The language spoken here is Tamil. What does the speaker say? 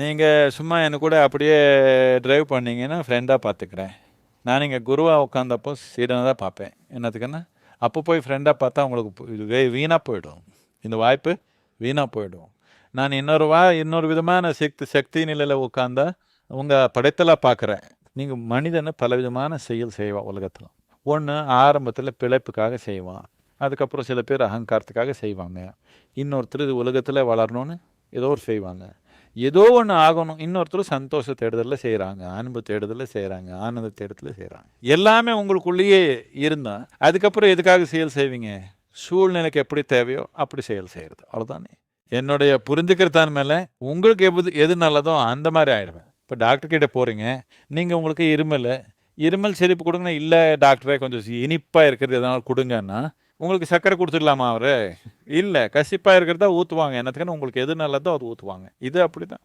நீங்கள் சும்மா என்ன கூட அப்படியே ட்ரைவ் பண்ணிங்கன்னா ஃப்ரெண்டாக பார்த்துக்கிறேன் நான் இங்கே குருவாக உட்காந்தப்போ சீடனை தான் பார்ப்பேன் என்னத்துக்குன்னா அப்போ போய் ஃப்ரெண்டாக பார்த்தா உங்களுக்கு இது வே வீணாக போயிடும். இந்த வாய்ப்பு வீணாக போயிடும். நான் இன்னொரு வா இன்னொரு விதமான சக்தி சக்தி நிலையில் உட்காந்தா உங்கள் படைத்தலாக பார்க்குறேன் நீங்கள் மனிதனை பலவிதமான செயல் செய்வான் உலகத்தில். ஒன்று ஆரம்பத்தில் பிழைப்புக்காக செய்வான். அதுக்கப்புறம் சில பேர் அகங்காரத்துக்காக செய்வாங்க. இன்னொருத்தர் இது உலகத்தில் வளரணும்னு ஏதோ ஒரு செய்வாங்க. ஏதோ ஒன்று ஆகணும். இன்னொருத்தர் சந்தோஷ தேடுதலில் செய்கிறாங்க அன்பு தேடுதலில் செய்கிறாங்க ஆனந்த தேடுதலில் செய்கிறாங்க எல்லாமே உங்களுக்குள்ளேயே இருந்தால் அதுக்கப்புறம் எதுக்காக செயல் செய்வீங்க? சூழ்நிலைக்கு எப்படி தேவையோ அப்படி செயல் செய்கிறது அவ்வளோதானே என்னுடைய புரிஞ்சுக்கிறதான் மேலே உங்களுக்கு எது எது நல்லதோ அந்த மாதிரி ஆகிடுவேன் இப்போ டாக்டர்கிட்ட போகிறீங்க நீங்கள் உங்களுக்கு இருமல் இருமல் செழிப்பு கொடுங்கன்னா இல்லை டாக்டரே கொஞ்சம் இனிப்பாக இருக்கிறது எதனால் கொடுங்கன்னா உங்களுக்கு சர்க்கரை கொடுத்துடலாமா அவரு? இல்லை கசிப்பாக இருக்கிறதா ஊற்றுவாங்க என்னத்துக்குன்னு உங்களுக்கு எது நல்லதோ அது ஊற்றுவாங்க இது அப்படி தான்